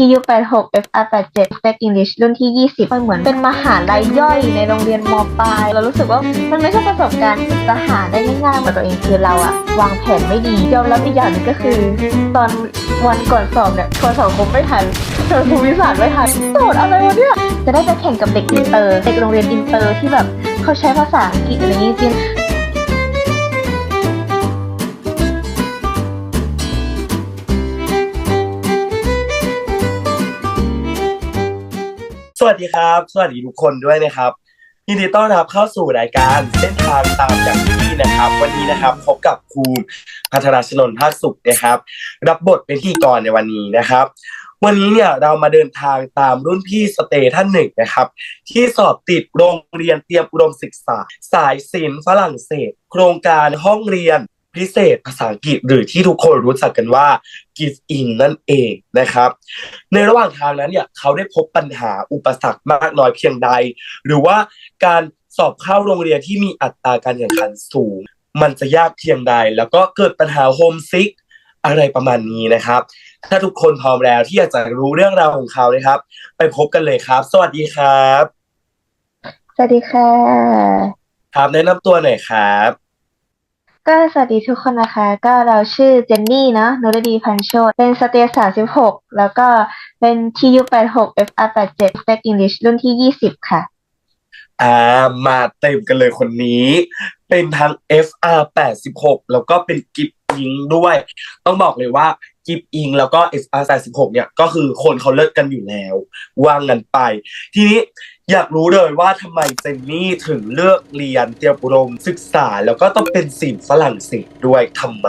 TU 8 6 FR 8 7 Spec English รุ่นที่ 20 มันเหมือนเป็นมหาลัยย่อยในโรงเรียนมปลาย เรารู้สึกว่ามันไม่ใช่ประสบการณ์ที่จะหาได้ง่ายๆเหมือนตัวเองคือเราอะวางแผนไม่ดียอมรับอีกอย่างหนึงก็คือ ตอนวันก่อนสอบเนี่ยโทรสังคมไม่ทันโทรภูมิศาสตร์ไม่ทันโจทย์อะไรวะเนี่ยจะได้ไปแข่งกับเด็กอินเตอร์ เด็กโรงเรียนอินเตอร์ที่แบบเขาใช้ภาษาอังกฤษอะไรอย่างงี้จริง วัสดีครับ สวัสดีทุกคนด้วยนะครับยินดีต้อนรับเข้าสู่รายการเส้นทางตามอย่างที่นะครับ วันนี้นะครับพบกับครูพัฒนาชนนท์ภาคสุขนะครับ รับบทเป็นพิธีกรในวันนี้นะครับ วันนี้เนี่ยเรามาเดินทางตามรุ่นพี่สเตย์ท่านหนึ่งนะครับ ที่สอบติดโรงเรียนเตรียมอุดมศึกษา สายศิลป์ฝรั่งเศส โครงการห้องเรียน พิเศษภาษาอังกฤษหรือที่ทุกคนรู้จักกันว่า Give In นั่นเองนะครับ ในระหว่างทางนั้นเนี่ยเขาได้พบปัญหาอุปสรรคมากน้อยเพียงใด หรือว่าการสอบเข้าโรงเรียนที่มีอัตราการแข่งขันสูง มันจะยากเพียงใด แล้วก็เกิดปัญหาโฮมซิกอะไรประมาณนี้นะครับ ถ้าทุกคนพร้อมแล้วที่อยากจะรู้เรื่องราวของเขานะครับ ไปพบกันเลยครับ สวัสดีครับ สวัสดีค่ะ ครับแนะนำตัวหน่อยครับ ก็สวัสดีทุกคนนะคะ ก็เราชื่อเจนนี่เนาะนุรดีพันโชตเป็นสเตย์สามสิบหกแล้วก็เป็น TU แปดหก FR แปดเจ็ด Spec English รุ่นที่ยี่สิบค่ะ อ่ามาเต็มกันเลยคนนี้ เป็นทั้ง FR 86แล้วก็เป็นกิฟอิงด้วย ต้องบอกเลยว่ากิฟอิงแล้วก็ FR 86เนี่ยก็คือคนเขาเลิกกันอยู่แล้ว ว่างกันไป ทีนี้ อยากรู้เลยว่าทำไมเจนนี่ถึงเลือกเรียนเตรียมอุดมศึกษา แล้วก็ต้องเป็นศิลป์ฝรั่งเศสด้วยทำไม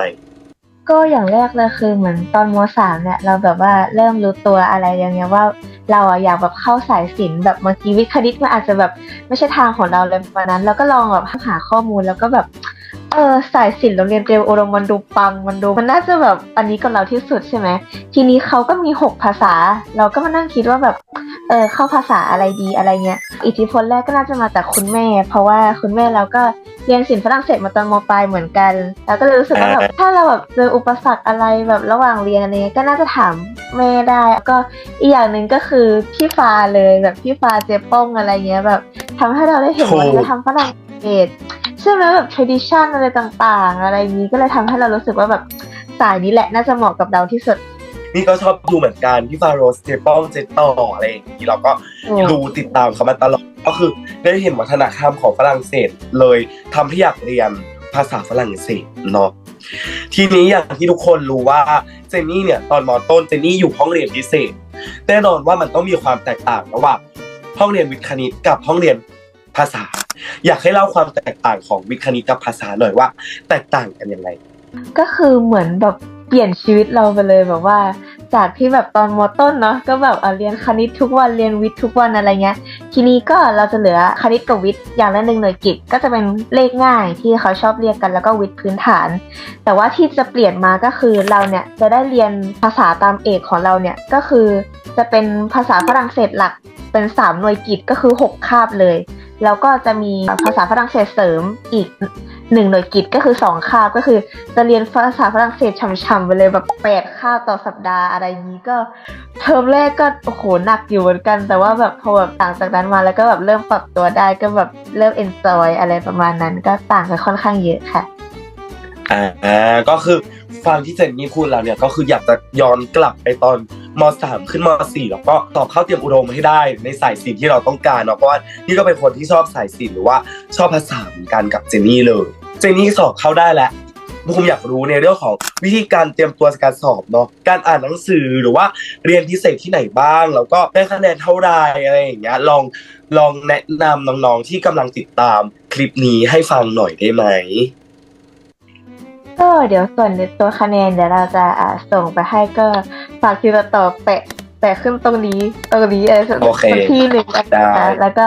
ก็อย่างแรกเลยคือเหมือนตอนมสามเนี่ยเราแบบว่าเริ่มรู้ตัวอะไรอย่างเงี้ยว่าเราอะอยากแบบเข้าสายศิลป์แบบบางทีวิทย์คณิตมันอาจจะแบบไม่ใช่ทางของเราเลยวันนั้นแล้วก็ลองแบบหาข้อมูลแล้วก็แบบ เออสายศิลป์โรงเรียนเตรียมอุดมมันดูปังมันดูมันน่าจะแบบอันนี้กับเราที่สุดใช่ไหมทีนี้เขาก็มีหกภาษา เราก็มานั่งคิดว่าแบบเออเข้าภาษาอะไรดีอะไรเงี้ยอิทธิพลแรกก็น่าจะมาจากคุณแม่ เพราะว่าคุณแม่เราก็เรียนศิลป์ฝรั่งเศสมาตอนมปลายเหมือนกัน แล้วก็เลยรู้สึกว่าแบบถ้าเราแบบเจออุปสรรคอะไรแบบระหว่างเรียนอะไรเงี้ยก็น่าจะถามแม่ได้แล้วก็อีกอย่างหนึ่งก็คือพี่ฟ้าเลยแบบพี่ฟ้าเจป้งอะไรเงี้ยแบบทำให้เราได้เห็นถูกวัฒนธรรมฝรั่งเศสใช่ไหมแบบ tradition อะไรต่างๆ อะไรอย่างนี้ก็เลยทำให้เรารู้สึกว่าแบบสายนี้แหละน่าจะเหมาะกับเราที่สุด นี่ก็ชอบดูเหมือนกันพี่ฟาโรสเจป้องเจต่ออะไรอย่างนี้เราก็อืมดูติดตามเขามาตลอดก็คือได้เห็นวัฒนธรรมของฝรั่งเศสเลยทำให้อยากเรียนภาษาฝรั่งเศสเนาะทีนี้อย่างที่ทุกคนรู้ว่าเจนนี่เนี่ยตอนมอต้นเจนนี่อยู่ห้องเรียนพิเศษแน่นอนว่ามันต้องมีความแตกต่างระหว่างห้องเรียนวิทย์คณิตกับห้องเรียนภาษา อยากให้เล่าความแตกต่างของวิทย์คณิตกับภาษาหน่อยว่า แตกต่างกันยังไง ก็คือเหมือนแบบเปลี่ยนชีวิตเราไปเลยแบบว่า จากที่แบบตอนมต้นเนาะก็แบบเรียนคณิตทุกวันเรียนวิทย์ทุกวันอะไรเงี้ย ทีนี้ก็เราจะเหลือคณิตกับวิทย์อย่างละหนึ่งหน่วยกิตก็จะเป็นเลขง่ายที่เขาชอบเรียกกันแล้วก็วิทย์พื้นฐาน แต่ว่าที่จะเปลี่ยนมาก็คือเราเนี่ยจะได้เรียนภาษาตามเอกของเราเนี่ยก็คือจะเป็นภาษาฝรั่งเศสหลักเป็นสามหน่วยกิตก็คือหกคาบเลย แล้วก็จะมีภาษาฝรั่งเศสเสริมอีกหนึ่งหน่วยกิตก็คือสองคาบก็คือ จะเรียนภาษาฝรั่งเศสช่ำๆไปเลยแบบแปดคาบต่อสัปดาห์อะไรอย่างนี้ก็ เทอมแรกก็โอ้โหหนักอยู่เหมือนกัน แต่ว่าแบบพอแบบต่างจากนั้นมาแล้วก็แบบเริ่มปรับตัวได้ก็แบบเริ่ม enjoy อะไรประมาณนั้น ก็ต่างกันค่อนข้างเยอะค่ะอ่าก็คือ ฟังที่เจนนี่พูดแล้วเนี่ยก็คืออยากจะย้อนกลับไปตอนมสามขึ้นมสี่แล้วก็สอบเข้าเตรียมอุดมให้ได้ในสายศิลป์ที่เราต้องการเนาะเพราะว่านี่ก็เป็นคนที่ชอบสายศิลป์หรือว่าชอบภาษาเหมือนกันกับเจนนี่เลย เจนนี่สอบเข้าได้แล้วผมอยากรู้ในเรื่องของวิธีการเตรียมตัวการสอบเนาะการอ่านหนังสือหรือว่าเรียนพิเศษที่ไหนบ้าง แล้วก็ได้คะแนนเท่าไหรอะไรอย่างเงี้ยลองลองแนะนำน้องๆที่กำลังติดตามคลิปนี้ให้ฟังหน่อยได้ไหม ก็เดี๋ยวส่วนในตัวคะแนนเดี๋ยวเราจะอ่าส่งไปให้ก็ฝากทีละต่อแปะแปะขึ้นตรงนี้ตรงนี้อะไรสักโอเคสักที่หนึ่งนะได้คะแล้วก็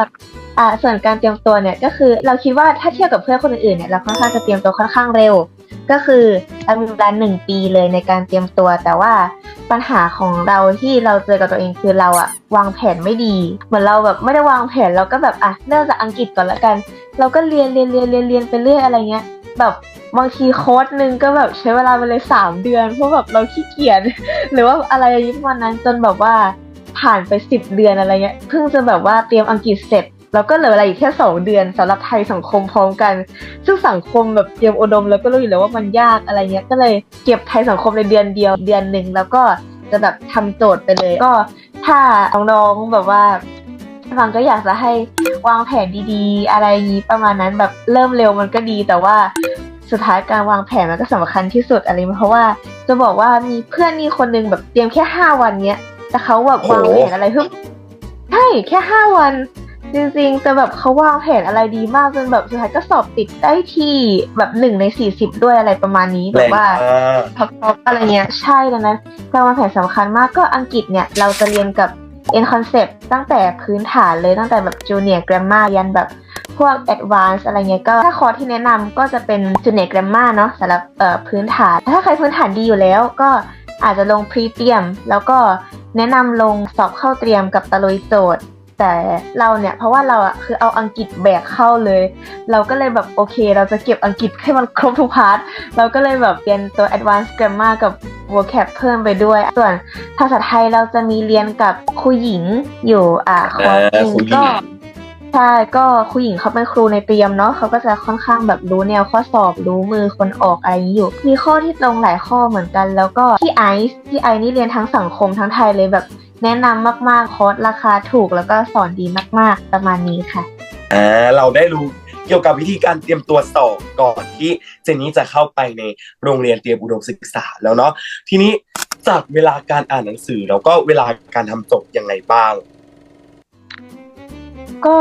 อ่าส่วนการเตรียมตัวเนี่ยก็คือเราคิดว่าถ้าเทียบกับเพื่อนคนอื่นๆเนี่ยเราค่อนข้างจะเตรียมตัวค่อนข้างเร็ว ก็คือเรามีเวลาหนึ่งปีเลยในการเตรียมตัว แต่ว่าปัญหาของเราที่เราเจอกับตัวเองคือเราอะวางแผนไม่ดี เหมือนเราแบบไม่ได้วางแผนเราก็แบบอะเริ่มจากอังกฤษก่อนละกัน เราก็เรียนเรียนเรียนเรียนเรียนไปเรื่อยอะไรเงี้ย แบบ บางทีโค้ดหนึ่งก็แบบใช้เวลาไปเลยสามเดือนเพราะแบบเราขี้เกียจหรือว่าอะไรอย่งนี้ประมาณนั้นจนแบบว่าผ่านไปสิบเดือนอะไรเงี้ยเพิ่งจะแบบว่าเตรียมอังกฤษเสร็จแล้วก็เหลือเวลาอีกแค่สองเดือนสำหรับไทยสังคมพร้อมกัน ซึ่งสังคมแบบเตรียมอุดมแล้วก็รู้อยู่แล้วว่ามันยากอะไรเงี้ยก็เลยเก็บไทยสังคมในเดือนเดียวเดือนหนึ่งแล้วก็จะแบบทำโจทย์ไปเลย ก็ถ้าน้องๆแบบว่าฟังก็อยากจะให้วางแผนดีๆ อะไรอย่างนี้ประมาณนั้นแบบเริ่มเร็วมันก็ดีแต่ว่า สุดท้ายการวางแผนมันก็สำคัญที่สุดอะไรเพราะว่าจะบอกว่ามีเพื่อนนี่คนหนึงแบบเตรียมแค่ห้าวันเนี้ยแต่เขาแบบวางแผนอะไรเพิ่มใช่แค่ห้าวัน จริงๆ แต่แบบเขาวางแผนอะไรดีมากจนแบบสุดท้ายก็สอบติดได้ที่แบบหนึ่งในสี่สิบด้วยอะไรประมาณนี้แบแรบงว่ามากท็อปๆอะไรเงี้ยใช่ดังนั้นการวางแผนสำคัญมากก็อังกฤษเนี่ยเราจะเรียนกับ N concept ตั้งแต่พื้นฐานเลยตั้งแต่แบบ junior grammar ยันแบบ พวก advanced อะไรเงี้ยก็ถ้าคอร์สที่แนะนำก็จะเป็น junior grammar เนาะสำหรับเอ่อพื้นฐาน ถ้าใครพื้นฐานดีอยู่แล้วก็อาจจะลง pre เตรียม แล้วก็แนะนำลงสอบเข้าเตรียมกับตะลุยโจทย์ แต่เราเนี่ยเพราะว่าเราอะคือเอาอังกฤษแบกเข้าเลย เราก็เลยแบบโอเค เราจะเก็บอังกฤษให้มันครบทุกพาร์ทเราก็เลยแบบเรียนตัว advanced grammar กับ vocab เพิ่มไปด้วย ส่วนภาษาไทยเราจะมีเรียนกับครูหญิงอยู่อ่าคอร์สหนึ่งครูหญิงก็ ใช่ก็ครูหญิงเขาเป็นครูในเตรียมเนาะเขาก็จะค่อนข้างแบบรู้แนวข้อสอบรู้มือคนออกอะไรอย่างนี้อยู่ มีข้อที่ตรงหลายข้อเหมือนกัน แล้วก็ที่ไอซ์ที่ไอซ์นี่เรียนทั้งสังคมทั้งไทยเลยแบบแนะนำมากๆคอร์สราคาถูกแล้วก็สอนดีมากๆประมาณนี้ค่ะอ่าเราได้รู้เกี่ยวกับวิธีการเตรียมตัวสอบก่อนที่เจนนี่จะเข้าไปในโรงเรียนเตรียมอุดมศึกษาแล้วเนาะทีนี้จากเวลาการอ่านหนังสือแล้วก็เวลาการทำโจทย์ยังไงบ้าง ก็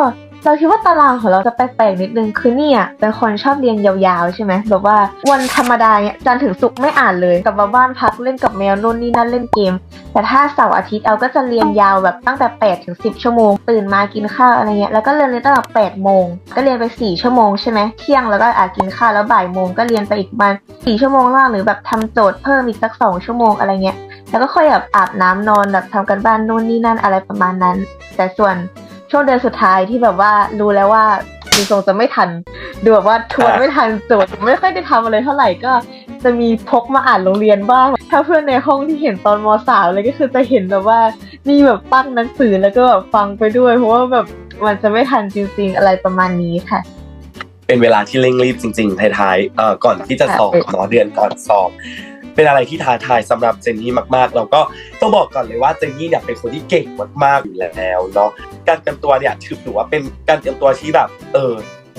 เราคิดว่าตารางของเราจะแปลกๆนิดนึงคือเนี่ยเป็นคนชอบเรียนยาวๆใช่ไหมแบบว่าวันธรรมดาเนี่ยจันถึงศุกร์ไม่อ่านเลยกลับมาบ้านพักเล่นกับแมวนู่นนี่นั่นเล่นเกม แต่ถ้าเสาร์อาทิตย์เราก็จะเรียนยาวแบบตั้งแต่8ถึง10ชั่วโมงตื่นมากินข้าวอะไรเงี้ยแล้วก็เรียนเลยตั้งแต่8โมงก็เรียนไป 4 ชั่วโมงใช่ไหมเที่ยงแล้วก็อาจกินข้าวแล้วบ่ายโมงก็เรียนไปอีกประมาณ4ชั่วโมงล่างหรือแบบทำโจทย์เพิ่มอีกสัก2ชั่วโมงอะไรเงี้ยแล้วก็ค่อยแบบอาบน้ำนอนแบบทำกันบ้านนู่นนี่นั่นอะไรประมาณนั้น แต่ส่วน ช่วงเดือนสุดท้ายที่แบบว่ารู้แล้วว่าดูทรงจะไม่ทันดูแบบว่าทวนไม่ทันโจทย์ไม่ค่อยได้ทำอะไรเท่าไหร่ก็จะมีพกมาอ่านโรงเรียนบ้าง ถ้าเพื่อนในห้องที่เห็นตอนมสามเลยก็คือจะเห็นแบบว่ามีแบบตั้งหนังสือแล้วก็แบบฟังไปด้วย เพราะว่าแบบมันจะไม่ทันจริง ๆ อะไรประมาณนี้ค่ะ เป็นเวลาที่เร่งรีบจริง ๆ ท้ายๆเอ่อก่อนที่จะสอบค่ะเนาะเดือนก่อนสอบ เป็นอะไรที่ท้าทายสำหรับเจนนี่มากๆ เราก็ต้องบอกก่อนเลยว่าเจนนี่เนี่ยเป็นคนที่เก่งมากๆอยู่แล้วเนาะการเตรียมตัวเนี่ยถือว่าเป็นการเตรียมตัวที่แบบเออ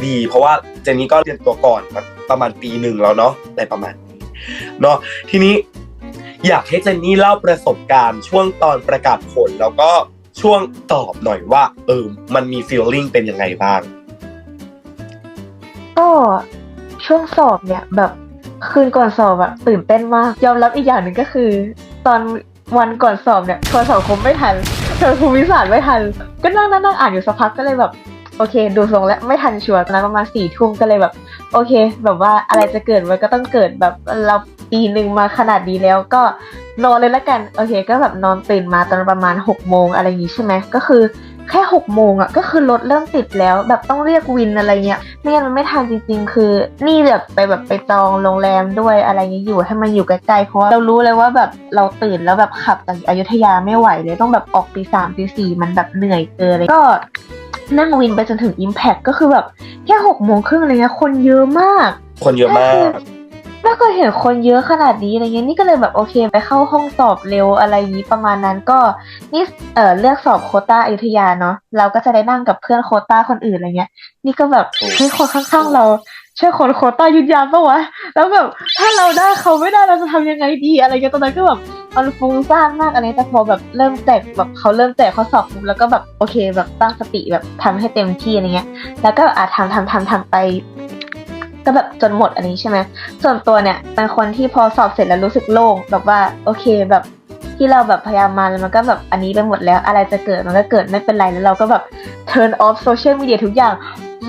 ดี เพราะว่าเจนนี่ก็เตรียมตัวก่อนประมาณปีหนึ่งแล้วเนาะอะไรประมาณนี้เนาะทีนี้อยากให้เจนนี่เล่าประสบการณ์ช่วงตอนประกาศผลแล้วก็ช่วงตอบหน่อยว่าเออมันมีฟีลลิ่งเป็นยังไงบ้างก็ช่วงสอบเนี่ยแบบ คืนก่อนสอบอะตื่นเต้นมากยอมรับอีกอย่างหนึ่งก็คือ ตอนวันก่อนสอบเนี่ยทวนสังคมไม่ทันทวนภูมิศาสตร์ไม่ทัน ก็นั่งนั่งนั่งอ่านอยู่สักพักก็เลยแบบโอเค ดูทรงแล้วไม่ทันชัวร์ตอนนั้นประมาณสี่ทุ่มก็เลยแบบ โอเค แบบว่าอะไรจะเกิดมันก็ต้องเกิดแบบเราปีหนึ่งมาขนาดนี้แล้วก็นอนเลยละกัน โอเค ก็แบบนอนตื่นมาตอนประมาณหกโมงอะไรอย่างงี้ใช่ไหมก็คือ แค่หกโมงอะก็คือรถเริ่มติดแล้ว แบบต้องเรียกวินอะไรเงี้ยไม่งั้นมันไม่ทันจริง ๆ คือ นี่แบบไปแบบไปจองโรงแรมด้วยอะไรเงี้ยอยู่ให้มันอยู่ใกล้ๆเพราะเรารู้เลยว่าแบบเราตื่นแล้วแบบขับจากอยุธยาไม่ไหวเลยต้องแบบออกตีสามตีสี่มันแบบเหนื่อยเกินเลยก็นั่งวินไปจนถึง Impact ก็คือแบบแค่หกโมงครึ่งอะไรเงี้ยคนเยอะมาก คนเยอะมาก ไม่เคยเห็นคนเยอะขนาดนี้อะไรเงี้ยนี่ก็เลยแบบโอเคไปเข้าห้องสอบเร็วอะไรอย่างนี้ประมาณนั้นก็นี่เออเลือกสอบโคต้าอยุธยาเนาะเราก็จะได้นั่งกับเพื่อนโคต้าคนอื่นอะไรเงี้ย นี่ก็แบบเฮ้ยคนข้างๆเราใช่คนโคต้าอยุธยาปะวะแล้วแบบถ้าเราได้เขาไม่ได้เราจะทำยังไงดีอะไรเงี้ยตอนนั้นก็แบบมันฟุ้งซ่านมากอะไรแต่พอแบบเริ่มแจกแบบเขาเริ่มแจกข้อสอบปุ๊บแล้วก็แบบโอเคแบบตั้งสติแบบทำให้เต็มที่อะไรเงี้ย แล้วก็อาจทำทำทำทำไป ก็แบบจนหมดอันนี้ใช่ไหมส่วนตัวเนี่ยเป็นคนที่พอสอบเสร็จแล้วรู้สึกโล่งแบบว่าโอเคแบบที่เราแบบพยายามมาแล้วมันก็แบบอันนี้ไปหมดแล้ว อะไรจะเกิดมันก็เกิดไม่เป็นไรแล้วเราก็แบบ turn off social media ทุกอย่าง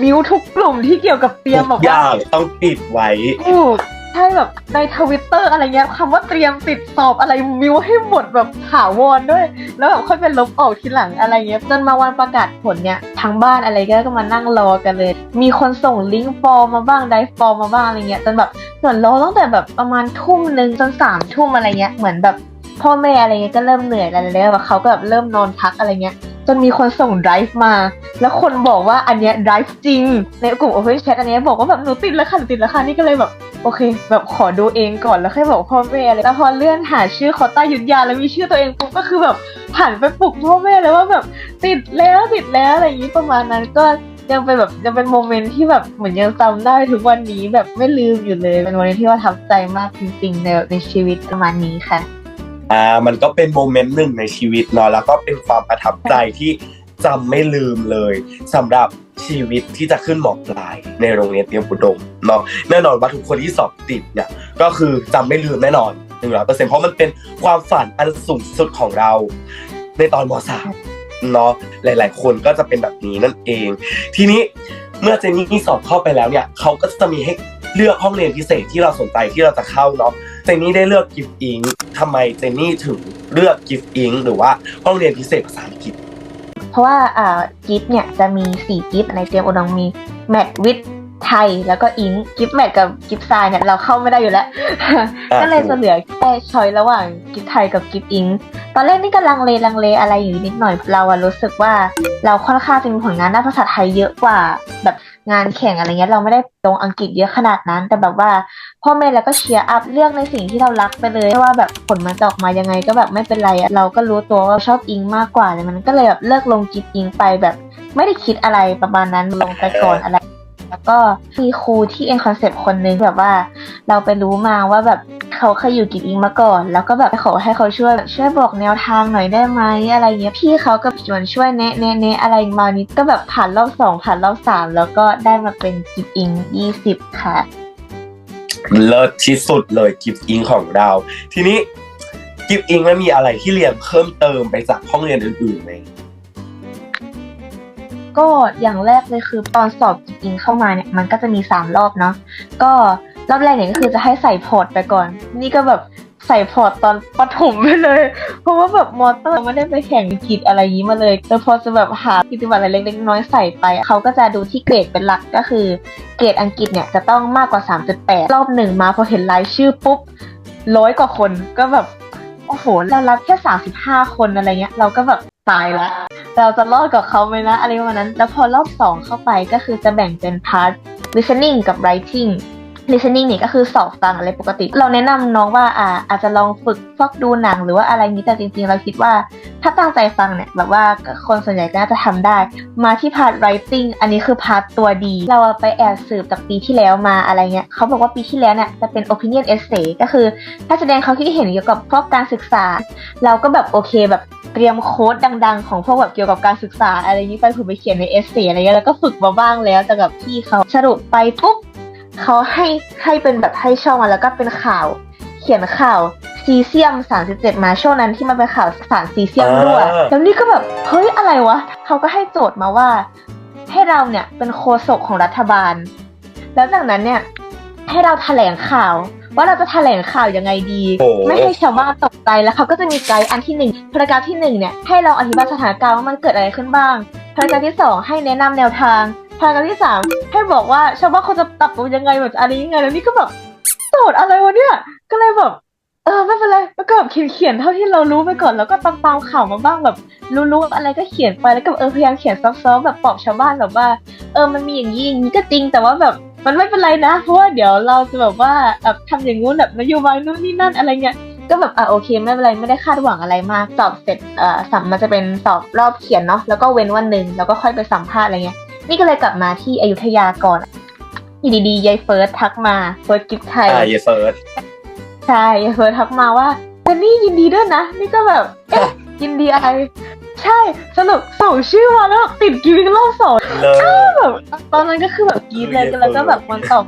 มิวทุกกลุ่มที่เกี่ยวกับเตรียมทุแบบกอว่าย่างต้องปิดไว้ถูก ใช่แบบในทวิตเตอร์อะไรเงี้ยคำว่าเตรียมติดสอบอะไรมิวให้หมดแบบถาวรด้วย แล้วแบบค่อยเป็นลบออกทีหลังอะไรเงี้ยจนมาวันประกาศผลเนี่ยทั้งบ้านอะไรก็ก็มานั่งรอกันเลย มีคนส่งลิงก์ฟอร์มมาบ้างไดฟอร์มมาบ้างอะไรเงี้ยจนแบบเหมือนรอตั้งแต่แบบประมาณทุ่มหนึ่งจนสามทุ่มอะไรเงี้ยเหมือนแบบพ่อแม่อะไรเงี้ยก็เริ่มเหนื่อยแล้วแล้วแบบเขาก็แบบเริ่มนอนพักอะไรเงี้ยจนมีคนส่งไดรฟ์มา แล้วคนบอกว่าอันเนี้ยไดรฟ์จริง ในกลุ่ม Open Chat อันเนี้ยบอกว่าแบบหนูติดแล้วค่ะหนูติดแล้วค่ะนี่ก็เลยแบบ โอเค แบบขอดูเองก่อนแล้วค่อยบอกพ่อแม่เลยแล้วพอเลื่อนหาชื่อคอต้ายุทธยาแล้วมีชื่อตัวเองปุ๊บก็คือแบบหันไปปลุกพ่อแม่เลยว่าแบบติดแล้วติดแล้วอะไรอย่างนี้ประมาณนั้นก็ยังเป็นแบบยังเป็นโมเมนต์ที่แบบเหมือนยังจำได้ทุกวันนี้แบบไม่ลืมอยู่เลยเป็นโมเมนต์ที่ประทับใจมากจริงๆในในชีวิตประมาณนี้ค่ะอ่ามันก็เป็นโมเมนต์หนึ่งในชีวิตเนาะแล้วก็เป็นความประทับใจที่ จำไม่ลืมเลยสำหรับชีวิตที่จะขึ้นหมอปลาย ในโรงเรียนเตรียมอุดมเนาะแน่นอนว่าทุกคนที่สอบติดเนี่ยก็คือจำไม่ลืมแน่นอนหนึ่งร้อยเปอร์เซ็นต์เพราะมันเป็นความฝันอันสูงสุดของเรา ในตอนมสามเนาะหลาย ๆ คนก็จะเป็นแบบนี้นั่นเอง ทีนี้เมื่อเจนนี่สอบเข้าไปแล้วเนี่ยเขาก็จะมีให้เลือกห้องเรียนพิเศษที่เราสนใจที่เราจะเข้าเนาะเจนนี่ได้เลือกกิฟต์อิงทำไมเจนนี่ถึงเลือกกิฟต์อิงหรือว่าห้องเรียนพิเศษภาษาอังกฤษ เพราะว่าอ่ากิฟต์เนี่ยจะมีสี่กิฟต์ในเตรียมอุดมมีแมทวิทไทยแล้วก็อิงกิฟต์แมทกับกิฟต์ทรายเนี่ยเราเข้าไม่ได้อยู่แล้ว ก็เลยจะเหลือแค่ชอยระหว่างกิฟต์ไทยกับกิฟต์อิงตอนแรกนี่ก็ลังเลลังเลอะไรอยู่นิดหน่อยเราอะรู้สึกว่าเราค่อนข้างจะมีผลงานด้านภาษาไทยเยอะกว่าแบบ งานแข่งอะไรเงี้ยเราไม่ได้ลงอังกฤษเยอะขนาดนั้น แต่แบบว่าพ่อแม่แล้วก็เชียร์อัพเลือกในสิ่งที่เรารักไปเลยว่าแบบผลมันจะออกมายังไงก็แบบไม่เป็นไรอะเราก็รู้ตัวว่าชอบอิงมากกว่าเลยมันก็เลยแบบเลิกลงกิบอิงไปแบบ ไม่ได้คิดอะไรประมาณนั้นลงไปก่อนอะไร แล้วก็มีครูที่เอ็นคอนเซปต์คนนึงแบบว่า เราไปรู้มาว่าแบบเขาเคยอยู่กิจอิงมาก่อน แล้วก็แบบขอให้เขาช่วยช่วยบอกแนวทางหน่อยได้ไหมอะไรเงี้ยพี่เขาก็ชวนช่วยแนะแนะแนะอะไรมานี้ก็แบบผ่านรอบสองผ่านรอบสามแล้วก็ได้มาเป็นกิจอิงยี่สิบค่ะเลิศที่สุดเลยกิฟต์อิงของเรา ทีนี้กิฟต์อิงมันมีอะไรที่เรียนเพิ่มเติมไปจากห้องเรียนอื่นๆไหม ก็อย่างแรกเลยคือตอนสอบจริงเข้ามาเนี่ยมันก็จะมีสามรอบเนาะก็รอบแรกเนี่ยก็คือจะให้ใส่พอร์ตไปก่อน นี่ก็แบบใส่พอร์ตตอนประถมไปเลย เพราะว่าแบบมอเตอร์ไม่ได้ไปแข่งกิจอะไรยี้มาเลยแต่พอจะแบบหากิจวัตรอะไรเล็กๆน้อยใส่ไป เขาก็จะดูที่เกรดเป็นหลักก็คือ เกรดอังกฤษเนี่ยจะต้องมากกว่า 3.8 รอบหนึ่งมาพอเห็นรายชื่อปุ๊บร้อยกว่าคนก็แบบโอ้โหเรารับแค่ 35 คนอะไรเงี้ย เราก็แบบ ตายละเราจะรอดกับเขาไหมนะอะไรประมาณนั้น แล้วพอรอบสองเข้าไปก็คือจะแบ่งเป็นพาร์ท listening กับ writing listening เนี่ยก็คือสอบฟังอะไรปกติ เราแนะนำน้องว่าอ่า อาจจะลองฝึกฟอกดูหนังหรือว่าอะไรนี้แต่จริงๆ เราคิดว่า ถ้าตั้งใจฟังเนี่ยแบบว่าคนส่วนใหญ่น่าจะทำได้ มาที่พาร์ท writing อันนี้คือพาร์ทตัวดี เราไปแอบสืบจากปีที่แล้วมาอะไรเงี้ยเขาบอกว่าปีที่แล้วเนี่ยจะเป็น opinion essay ก็คือ ถ้าแสดงความคิดเห็นเกี่ยวกับพวกการศึกษา เราก็แบบโอเคแบบ เตรียมโค้ดดังๆ ของพวกแบบเกี่ยวกับการศึกษาอะไรอย่างนี้ไปผมไปเขียนในเอเซอะไรเงี้ยแล้วก็ฝึกมาบ้างแล้วแต่กับพี่เขาสรุปไปปุ๊บเขาให้ให้เป็นแบบให้ช่องมาแล้วก็เป็นข่าวเขียนข่าวซีเซียม 37 มาช่วงนั้นที่มันเป็นข่าวสารซีเซียมรั่วอ่าแล้วนี่ก็แบบเฮ้ยอะไรวะเขาก็ให้โจทย์มาว่า ให้เราเนี่ยเป็นโฆษกของรัฐบาล แล้วจากนั้นเนี่ยให้เราแถลงข่าว ว่าเราจะแถลงข่าวยังไงดี โอ้ ไม่ให้ชาวบ้านตกใจแล้วเขาก็จะมีไกด์อันที่หนึ่งพารากราฟที่หนึ่งเนี่ยให้เราอธิบายสถานการณ์ว่ามันเกิดอะไรขึ้นบ้างพารากราฟที่สองให้แนะนำแนวทางพารากราฟที่สามให้บอกว่าชาวบ้านเขาจะปรับตัวยังไงแบบอะไรยังไงแล้วนี่ก็แบบโจทย์อะไรวะเนี่ยก็เลยแบบ เออไม่เป็นไรแล้วก็แบบเขียนเขียนๆเท่าที่เรารู้ไปก่อนแล้วก็ตามตามข่าวมาบ้างแบบรู้ๆอะไรก็เขียนไปแล้วก็เออพยายามเขียนซอฟต์ๆแบบปลอบชาวบ้านแบบว่า เออมันมีอย่างนี้อย่างนี้ก็จริงแต่ว่าแบบ มันไม่เป็นไรนะ เพราะว่าเดี๋ยวเราจะแบบว่าแบบทำอย่างงู้นแบบนโยบายนู่นนี่นั่นอะไรเงี้ยก็แบบอะโอเคไม่เป็นไรไม่ได้คาดหวังอะไรมากสอบเสร็จเอ่อสัมมันจะเป็นสอบรอบเขียนเนาะแล้วก็เว้นวันหนึ่งแล้วก็ค่อยไปสัมภาษณ์อะไรเงี้ยนี่ก็เลยกลับมาที่อยุธยาก่อนอยู่ดีๆยายเฟิร์สทักมาเฟิร์สกิฟต์ไทยอ่าเยเฟิร์สใช่เฟิร์สทักมาว่าเจนนี่ยินดีด้วยนะ นี่ก็แบบเอ๊ะยินดีอะไร ใช่สรุปส่งชื่อมาแล้วแบบติดกีวิงรอบสองเลิศแบบตอนนั้นก็คือแบบกรีดเลยเยเฟิร์สแล้วก็แบบมันตอบ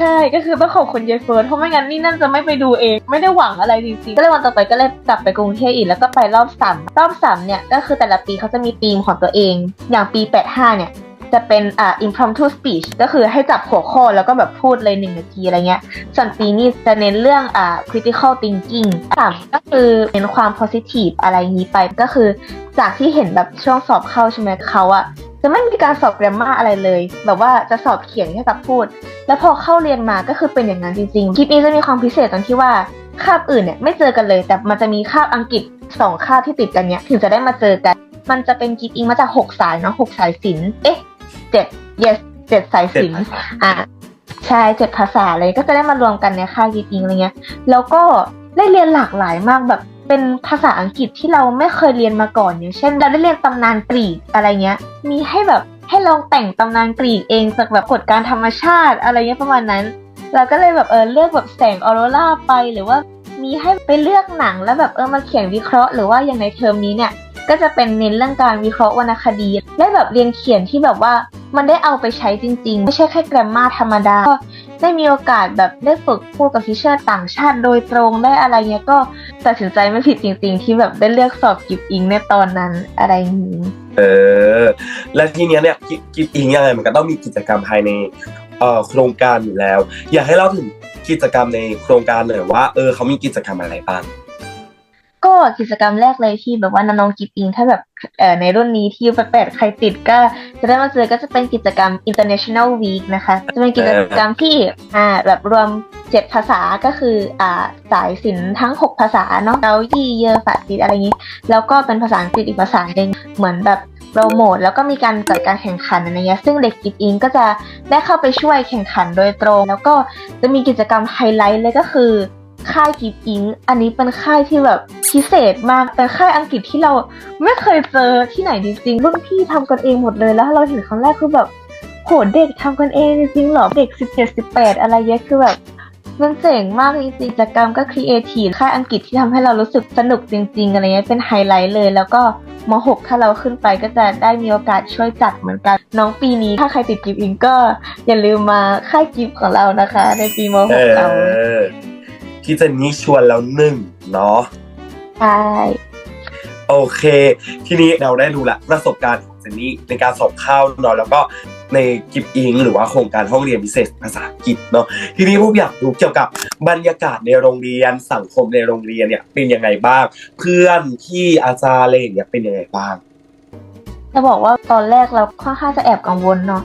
ใช่ก็คือต้องขอบคุณเยายเฟิร์สเพราะไม่งั้นนี่นั่นจะไม่ไปดูเอง ไม่ได้หวังอะไรจริงๆก็เลยวันต่อไปก็เลยกลับไปกรุงเทพอีกแล้วก็ไปรอบสามรอบสามเนี่ยก็คือแต่ละปีเขาจะมีธีมของตัวเอง อย่างปีแปดห้าเนี่ย จะเป็นอ่า impromptu speech ก็คือให้จับหัวข้อแล้วก็แบบพูดเลยหนึ่งนาทีอะไรเงี้ยส่วนปีนี้จะเน้นเรื่องอ่า critical thinking สามก็คือเน้นความ positive อะไรอย่างนี้ไปก็คือ จากที่เห็นแบบช่วงสอบเข้าใช่ไหมเขาอะจะไม่มีการสอบ grammar อะไรเลย แบบว่าจะสอบเขียนแค่กับพูด แล้วพอเข้าเรียนมาก็คือเป็นอย่างนั้นจริงๆคลิปนี้จะมีความพิเศษตรงที่ว่าคาบอื่นเนี่ยไม่เจอกันเลย แต่มันจะมีคาบอังกฤษสองคาบที่ติดกันเนี้ยถึงจะได้มาเจอกัน มันจะเป็นกิฟอิงมาจากหกสายเนาะหกสายศิลป์เอ๊ะ เจ็ด yes เจ็ดสายเจ็ดศิลป์ภาษาอะใช่เจ็ดภาษาเลยก็จะได้มารวมกันในค่ายกิฟอิงอะไรเงี้ย แล้วก็ได้เรียนหลากหลายมากแบบเป็นภาษาอังกฤษที่เราไม่เคยเรียนมาก่อนอย่างเช่น เราได้เรียนตำนานกรีกอะไรเงี้ย มีให้แบบให้ลองแต่งตำนานกรีกเองจากแบบกฎการธรรมชาติอะไรเงี้ยประมาณนั้น เราก็เลยแบบเออเลือกแบบแสงออโรราไปหรือว่ามีให้ไปเลือกหนังแล้วแบบเออมาเขียนวิเคราะห์หรือว่าอย่างในเทอมนี้เนี่ย ก็จะเป็นเน้นเรื่องการวิเคราะห์วรรณคดี ได้แบบเรียนเขียนที่แบบว่ามันได้เอาไปใช้จริง ๆ ไม่ใช่แค่แกรมมาธรรมดาก็ได้มีโอกาสแบบได้ฝึกพูดกับทิเชอร์ต่างชาติโดยตรงได้อะไรเงี้ยก็ตัดสินใจไม่ผิดจริง ๆ ที่แบบได้เลือกสอบกิฟอิงในตอนนั้นอะไรอย่างนี้เออและทีเนี้ยเนี่ยกิกิฟอิงยังไงมันก็ต้องมีกิจกรรมภายในเอ่อโครงการอยู่แล้ว อยากให้เล่าถึงกิจกรรมในโครงการหน่อยว่าเออเขามีกิจกรรมอะไรบ้าง ก็กิจกรรมแรกเลยที่แบบว่าน้องๆกิฟอิง ถ้าแบบในรุ่นนี้ที่แปดใครติดก็จะได้มาเจอก็จะเป็นกิจกรรม international week นะคะ จะเป็นกิจกรรมที่อ่าแบบรวมเจ็ดภาษาก็คืออ่าสายศิลป์ทั้งหกภาษาเนาะเกาหลีเยอฝาซีอะไรอย่างนี้ แล้วก็เป็นภาษาอังกฤษอีกภาษาหนึ่งเหมือนแบบโปรโมทแล้วก็มีการจัดการแข่งขันอะไรเงี้ยซึ่งเด็กกิฟอิงก็จะได้เข้าไปช่วยแข่งขันโดยตรง แล้วก็จะมีกิจกรรมไฮไลท์เลยก็คือ ค่ายกิฟอิงอันนี้เป็นค่ายที่แบบพิเศษมากเป็นค่ายอังกฤษที่เราไม่เคยเจอที่ไหนจริงๆรุ่นพี่ทำกันเองหมดเลยแล้วเราเห็นครั้งแรกคือแบบโหเด็กทำกันเองจริงๆเหรอเด็กสิบเจ็ดสิบแปดอะไรเงี้ยคือแบบมันเจ๋งมากจริงๆกิจกรรมก็ครีเอทีฟค่ายอังกฤษที่ทำให้เรารู้สึกสนุกจริง ๆ อะไรเงี้ยเป็นไฮไลท์เลย แล้วก็มหกถ้าเราขึ้นไปก็จะได้มีโอกาสช่วยจัดเหมือนกัน น้องปีนี้ถ้าใครติดกิฟอิงก็อย่าลืมมาค่ายกิฟของเรานะคะ ในปีมหเอกเราอ ที่เจนนี่ชวนแล้วหนึ่งเนาะใช่โอเค ทีนี้เราได้รู้ละประสบการณ์ของเจนนี่ในการสอบเข้าเนาะแล้วก็ในกิฟอิงหรือว่าโครงการห้องเรียนพิเศษภาษาอังกฤษเนาะทีนี้ผมอยากรู้เกี่ยวกับบรรยากาศในโรงเรียนสังคมในโรงเรียนเนี่ยเป็นยังไงบ้าง เพื่อนที่อาจารย์อะไรอย่างเงี้ยเป็นยังไงบ้าง จะบอกว่าตอนแรกเราค่อนข้างจะแอบกังวลเนาะ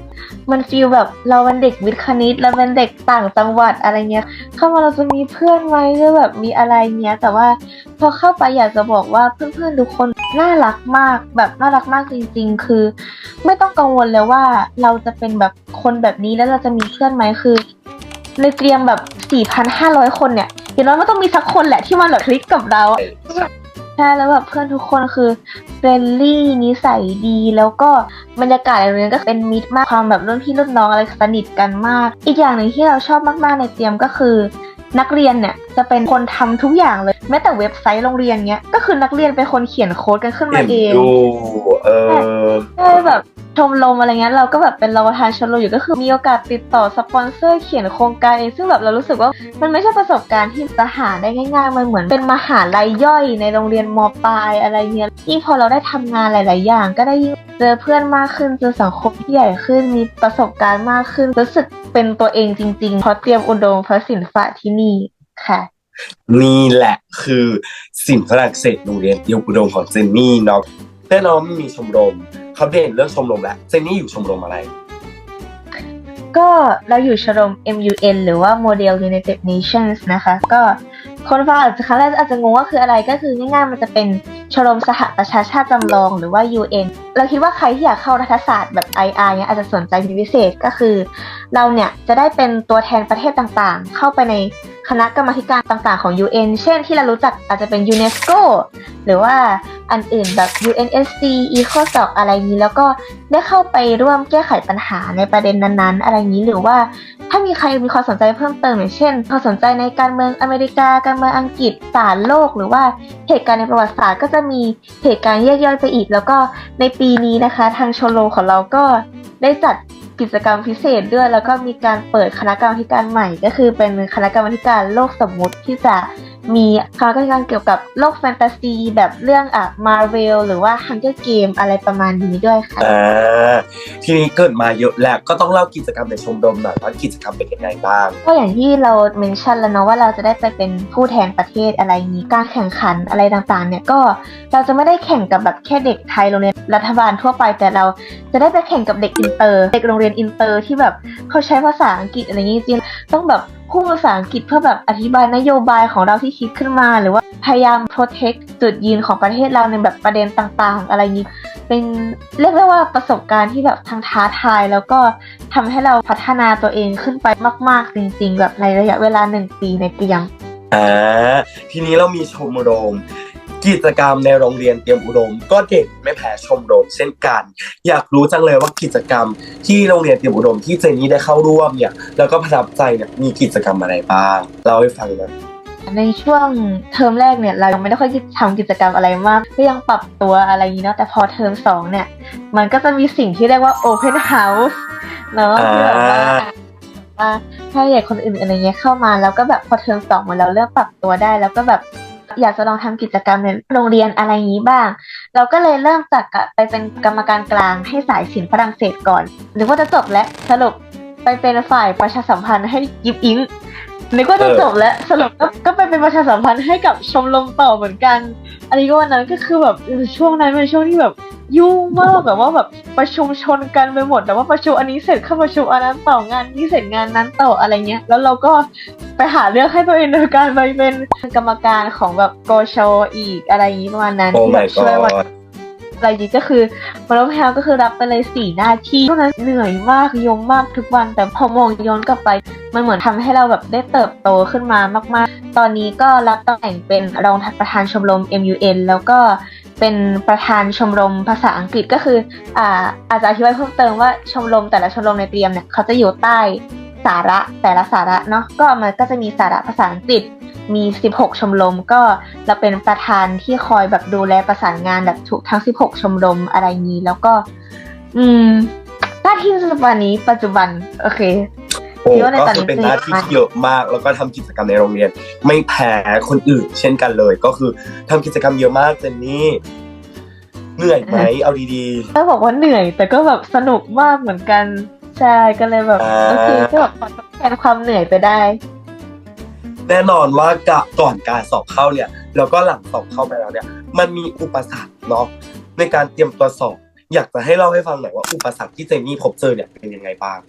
มันฟีลแบบเราเป็นเด็กวิทย์คณิตเราเป็นเด็กต่างจังหวัดอะไรเงี้ย เข้ามาเราจะมีเพื่อนไหมหรือแบบมีอะไรเงี้ย แต่ว่าพอเข้าไปอยากจะบอกว่าเพื่อนๆทุกคนน่ารักมากแบบน่ารักมากจริง ๆ คือ ไม่ต้องกังวลเลยว่าเราจะเป็นแบบคนแบบนี้แล้วเราจะมีเพื่อนไหมคือในเตรียมแบบ4,500 คนเนี่ยอย่างน้อยมันต้องมีสักคนแหละที่มันแบบคลิกกับเรา ใช่แล้วแบบเพื่อนทุกคนคือเฟรนลี่นิสัยดี แล้วก็บรรยากาศในโรงเรียนก็เป็นมิตรมากความแบบรุ่นพี่รุ่นน้องอะไรสนิทกันมาก อีกอย่างหนึ่งที่เราชอบมากๆในเตรียมก็คือ นักเรียนเนี่ยจะเป็นคนทำทุกอย่างเลยแม้แต่เว็บไซต์โรงเรียนเนี้ยก็คือนักเรียนเป็นคนเขียนโค้ดกันขึ้นมาเห็นเองดูเออใช่แบบ ชมรมอะไรเงี้ยเราก็แบบเป็นรองประธานชมรมอยู่ก็คือมีโอกาสติดต่อสปอนเซอร์เขียนโครงการเองซึ่งแบบเรารู้สึกว่ามันไม่ใช่ประสบการณ์ที่จะหาได้ง่ายๆมันเหมือนเป็นมหาลัยย่อยในโรงเรียนมปลายอะไรเงี้ยยิ่งพอเราได้ทำงานหลาย ๆ อย่าง ก็ได้ยิ่งเจอเพื่อนมากขึ้นเจอสังคมที่ใหญ่ขึ้นมีประสบการณ์มากขึ้นรู้สึกเป็นตัวเองจริงๆเพราะเตรียมอุดมพระศิลปะที่นี่ค่ะนี่แหละคือสิ่งฝรั่งเศสโรงเรียนเดียวอุดมของเจนนี่เนาะแน่นอนไม่มีชมรม เขาเด่นเรื่องชมรมแหละเซนนี่อยู่ชมรมอะไร ก็เราอยู่ชมรม MUN หรือว่า Model United Nations นะคะ ก็คนฟังอาจจะครั้งแรกอาจจะงงว่าคืออะไรก็คือง่ายๆมันจะเป็นชมรมสหประชาชาติจำลองหรือว่า UN เราคิดว่าใครที่อยากเข้ารัฐศาสตร์แบบ IR เนี่ยอาจจะสนใจเป็นพิเศษก็คือ เราเนี่ยจะได้เป็นตัวแทนประเทศต่างๆ เข้าไปในคณะกรรมธิการต่างๆของ UN เช่นที่เรารู้จักอาจจะเป็น UNESCO หรือว่าอันอื่นแบบ UNSC ECOSOC อะไรนี้ แล้วก็ได้เข้าไปร่วมแก้ไขปัญหาในประเด็นนั้นๆ อะไรนี้หรือว่าถ้ามีใครมีความสนใจเพิ่มเติมอย่างเช่นความสนใจในการเมืองอเมริกา การเมืองอังกฤษศาสตร์โลก หรือว่าเหตุการณ์ในประวัติศาสตร์ก็จะมีเหตุการณ์แยกย่อยไปอีก แล้วก็ในปีีนี้นะคะทางโชโรของเราก็ได้จัดกิจกรรมพิเศษด้วย แล้วก็มีการเปิดคณะกรรมาธิการใหม่ ก็คือเป็นคณะกรรมาธิการโลกสมมุติที่จะมีคาก็การเกี่ยวกับโลกแฟนตาซี แบบเรื่องอะมาเวลหรือว่า Hunger Game อะไรประมาณนี้ด้วยค่ะอ่าทีนี้เกิดมาเยอะแล้วก็ต้องเล่ากิจกรรมในชมรมหน่อยว่ากิจกรรมเป็นยังไงบ้าง ก็อย่างที่เราเมนชั่นแล้วเนาะว่าเราจะได้ไปเป็นผู้แทนประเทศอะไรนี้การแข่งขันอะไรต่างๆ เนี่ยก็เราจะไม่ได้แข่งกับแบบแค่เด็กไทยโรงเรียนรัฐบาลทั่วไปแต่เราจะได้ไปแข่งกับเด็กอินเตอร์ เด็กโรงเรียนอินเตอร์ที่แบบเขาใช้ภาษาอังกฤษอะไรอย่างนี้จริงๆต้องแบบ พูดภาษาอังกฤษเพื่อแบบอธิบายนโยบายของเราที่คิดขึ้นมา หรือว่าพยายามโปรเทคจุดยืนของประเทศเราในแบบประเด็นต่างๆ อะไรอย่างนี้ เป็นเรียกได้ว่าประสบการณ์ที่แบบทั้งท้าทาย แล้วก็ทำให้เราพัฒนาตัวเองขึ้นไปมาก ๆ จริง ๆ แบบในระยะเวลาหนึ่งปีในเตียมอ่าทีนี้เรามีชมรม กิจกรรมในโรงเรียนเตรียมอุดม ก็เด่นไม่แพ้ชมรมเช่นกัน อยากรู้จังเลยว่ากิจกรรมที่โรงเรียนเตรียมอุดมที่เจนนี่ได้เข้าร่วมเนี่ยแล้วก็ประทับใจเนี่ยมีกิจกรรมอะไรบ้างเล่าให้ฟังหน่อยในช่วงเทอมแรกเนี่ยเรายังไม่ได้ค่อยทำกิจกรรมอะไรมากก็ยังปรับตัวอะไรอย่างนี้เนาะแต่พอเทอมสองเนี่ย มันก็จะมีสิ่งที่เรียกว่า Open House เนาะที่แบบว่าว่าถ้าเด็กคนอื่นอะไรเงี้ยเข้ามาแล้วก็แบบพอเทอมสองเหมือนเราเริ่มปรับตัวได้ แล้วก็แบบ อยากจะลองทำกิจกรรมในโรงเรียนอะไรอย่างนี้บ้าง เราก็เลยเริ่มจากไปเป็นกรรมการกลางให้สายศิลป์ฝรั่งเศสก่อนนึกว่าจะจบแล้วสรุปไปเป็นฝ่ายประชาสัมพันธ์ให้ยิบอิงนึกว่าจะจบแล้วสรุปก็ก็ไปเป็นประชาสัมพันธ์ให้กับชมรมต่อเหมือนกัน อันนี้ก็วันนั้นก็คือแบบช่วงนั้นเป็นช่วงที่แบบยุ่งมากแบบว่าแบบประชุมชนกันไปหมดแต่ว่าประชุมอันนี้เสร็จเข้าประชุมอันนั้นต่องานนี้เสร็จงานนั้นต่ออะไรเงี้ย แล้วเราก็ ไปหาเรื่องให้ตัวเองโดยการไปเป็นกรรมการของแบบโกโชอีกอะไรอย่างนี้ประมาณนั้นโอ้ที่แบ my บช่วยวัน god อะไรอย่างนี้ก็คือมาแล้วแพลก็คือรับไปเลยสี่หน้าที่ช่วงนั้นเหนื่อยมากยมมากทุกวัน แต่พอมองย้อนกลับไป มันเหมือนทำให้เราแบบได้เติบโตขึ้นมามาก ๆ ตอนนี้ก็รับตำแหน่งเป็นรองประธานชมรม MUN แล้วก็เป็นประธานชมรมภาษาอังกฤษก็คืออ่าอาจจะอธิบายเพิ่มเติมว่าชมรมแต่ละชมรมในเตรียมเนี่ยเขาจะอยู่ใต้ สาระแต่ละสาระเนาะก็มันก็จะมีสาระภาษาอังกฤษมี 16 ชมรมก็เราเป็นประธานที่คอยแบบดูแลประสานงานแบบทุกทั้ง 16 ชมรมอะไรนี้แล้วก็ อืมหน้าที่ปัจจุบันนี้ปัจจุบัน โอเคโอ้คิดว่าในก็ตอนนี้คือเป็นหน้าที่ที่เยอะมาก แล้วก็ทำกิจกรรมในโรงเรียน ไม่แพ้คนอื่น เช่นกันเลย ก็คือทำกิจกรรมเยอะมากเจนนี่เหนื่อยไหมเอาดีต้องบอกว่าเหนื่อย แต่ก็แบบสนุกมากเหมือนกัน ใช่ก็เลยแบบอ่าโอเคก็แบบพอทดแทนความเหนื่อยไปได้ๆแน่นอนว่ากะก่อนการสอบเข้าเนี่ย แล้วก็หลังสอบเข้าไปแล้วเนี่ย มันมีอุปสรรคเนาะในการเตรียมตัวสอบ อยากจะให้เล่าให้ฟังหน่อยว่าอุปสรรคที่เจนนี่พบเจอเนี่ยเป็นยังไงบ้าง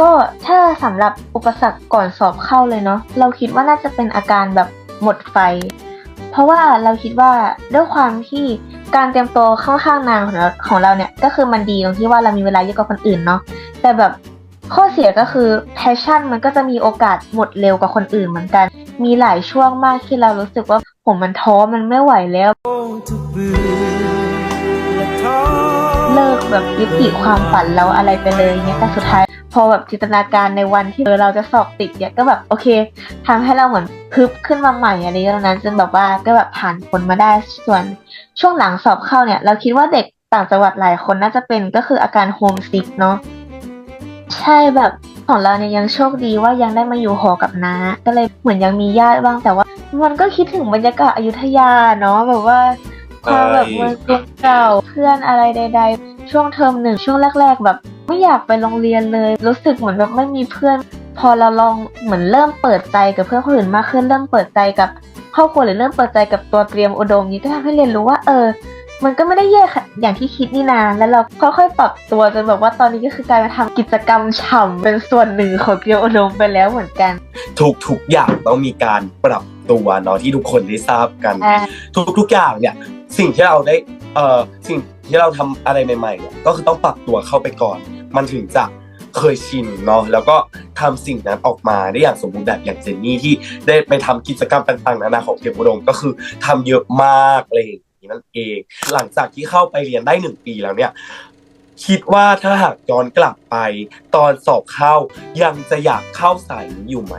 ก็ถ้าสำหรับอุปสรรคก่อนสอบเข้าเลยเนาะเราคิดว่าน่าจะเป็นอาการแบบหมดไฟ เพราะว่าเราคิดว่าด้วยความที่การเตรียมตัวค่อนข้างนานของเราของเราเนี่ยก็คือมันดีตรงที่ว่าเรามีเวลาเยอะกว่าคนอื่นเนาะแต่แบบข้อเสียก็คือแพชชั่นมันก็จะมีโอกาสหมดเร็วกว่าคนอื่นเหมือนกัน มีหลายช่วงมากที่เรารู้สึกว่าผมมันท้อมันไม่ไหวแล้วเลิกแบบยุติความฝันเราอะไรไปเลยเนี่ยแต่สุดท้าย อแบบจินตนาการในวันที่เราจะสอบติดเนี่ยก็แบบโอเคทำให้เราเหมือนพึบขึ้นมาใหม่อะไรอย่างนั้นจนแบบว่าก็แบบผ่านผลมาได้ส่วนช่วงหลังสอบเข้าเนี่ย เราคิดว่าเด็กต่างจังหวัดหลายคนน่าจะเป็นก็คืออาการโฮมซิกเนาะใช่แบบของเราเนี่ยยังโชคดีว่ายังได้มาอยู่หอกับน้าก็เลยเหมือนยังมีญาติบ้างแต่ว่า มันก็คิดถึงบรรยากาศอยุธยาเนาะแบบว่าความแบบเมืองเก่าเพื่อนอะไรใด ๆ ช่วงเทอมหนึ่งช่วงแรก ๆ แบบ ไม่อยากไปโรงเรียนเลย รู้สึกเหมือนแบบไม่มีเพื่อน พอเราลองเหมือนเริ่มเปิดใจกับเพื่อนคนอื่นมากขึ้นเริ่มเปิดใจกับครอบครัวหรือเริ่มเปิดใจกับตัวเตรียมอุดมนี้ก็ทำให้เรียนรู้ว่าเออ มันก็ไม่ได้แย่ค่ะอย่างที่คิดนี่นาแล้วเราค่อยๆปรับตัวจนแบบว่าตอนนี้ก็คือกลายมาทำกิจกรรมฉ่ำเป็นส่วนหนึ่งของเตรียมอุดมไปแล้วเหมือนกัน ทุกทุกๆอย่างต้องมีการปรับตัวเนาะที่ทุกคนได้ทราบกันอ่าทุกทุกอย่างเนี่ยสิ่งที่เราได้เอ่อสิ่ง ที่เราทำอะไรใหม่ๆเนี่ยก็คือต้องปรับตัวเข้าไปก่อน มันถึงจะเคยชินเนาะแล้วก็ทำสิ่งนั้นออกมาได้อย่างสมบูรณ์แบบอย่างเจนนี่ที่ได้ไปทำกิจกรรมต่างๆนานาของเทียมอุดมก็คือทำเยอะมากอะไรอย่างนี้นั่นเอง หลังจากที่เข้าไปเรียนได้หนึ่งปีแล้วเนี่ย คิดว่าถ้าหากย้อนกลับไป ตอนสอบเข้ายังจะอยากเข้าสายนี้อยู่ไหม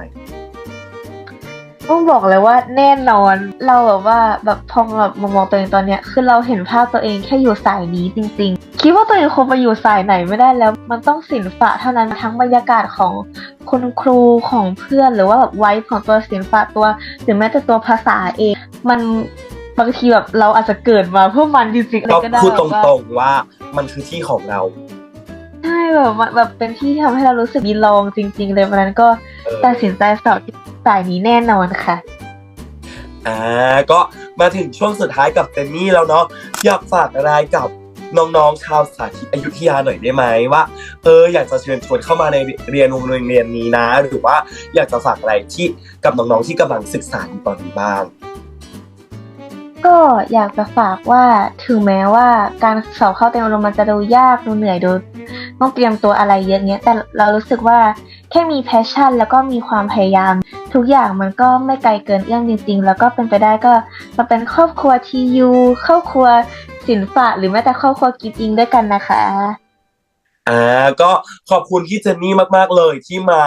ต้องบอกเลยว่าแน่นอนเราแบบว่าแบบพอแบบมองตัวเองตอนเนี้ยคือเราเห็นภาพตัวเองแค่อยู่สายนี้จริง ๆ คิดว่าตัวเองคงไปอยู่สายไหนไม่ได้แล้ว มันต้องศิลปะเท่านั้นทั้งบรรยากาศของคุณครูของเพื่อนหรือว่าแบบไว้ของตัวศิลปะตัวหรือแม้แต่ตัวภาษาเอง มันบางทีแบบเราอาจจะเกิดมาเพื่อมันจริงๆเลยก็ได้พูดตแบบว่ารงๆว่ามันคือที่ของเราใช่แบบแบบเป็นที่ที่ทำให้เรารู้สึกมีลองจริง ๆ เลยวันนั้นก็ ตัดสินใจสอบที่สายนี้แน่นอนค่ะ อ่าก็มาถึงช่วงสุดท้ายกับเจนนี่แล้วเนาะอยากฝากอะไรกับน้องๆชาวสาธิตอยุธยาหน่อยได้ไหมว่าเอออยากจะเชิญชวนเข้ามาในเรียนโรงเรียนนี้นะ หรือว่าอยากจะฝากอะไรที่กับน้องๆที่กำลังศึกษาอยู่ตอนนี้บ้าง ก็อยากจะฝากว่าถึงแม้ว่าการสอบเข้าเตรียมอุดมมันจะดูยากดูเหนื่อยดูต้องเตรียมตัวอะไรเยอะเงี้ยแต่เรารู้สึกว่า แค่มีแพชชั่น แล้วก็มีความพยายาม ทุกอย่างมันก็ไม่ไกลเกินเอื้อมจริง ๆ แล้วก็เป็นไปได้ก็มาเป็นครอบครัวทียูครอบครัวศิลปะ หรือแม้แต่ครอบครัวกิฟอิงด้วยกันนะคะอ่าก็ขอบคุณพี่เจนนี่มาก ๆ เลยที่มา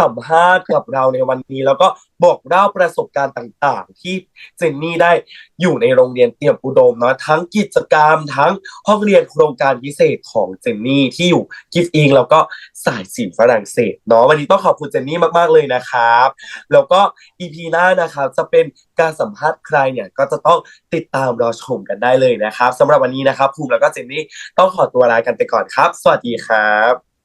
สัมภาษณ์กับเราในวันนี้ แล้วก็บอกเล่าประสบการณ์ต่างๆ ที่เจนนี่ได้อยู่ในโรงเรียนเตรียมอุดมเนาะทั้งกิจกรรมทั้งห้องเรียนโครงการพิเศษของเจนนี่ที่อยู่กิฟต์อิงแล้วก็สายศิลป์ฝรั่งเศสเนาะวันนี้ต้องขอบคุณเจนนี่มากๆเลยนะครับ แล้วก็อีพีหน้านะครับจะเป็นการสัมภาษณ์ใครเนี่ยก็จะต้องติดตามรอชมกันได้เลยนะครับสำหรับวันนี้นะครับภูมิแล้วก็เจนนี่ต้องขอตัวลากันไปก่อนครับ สวัสดีครับ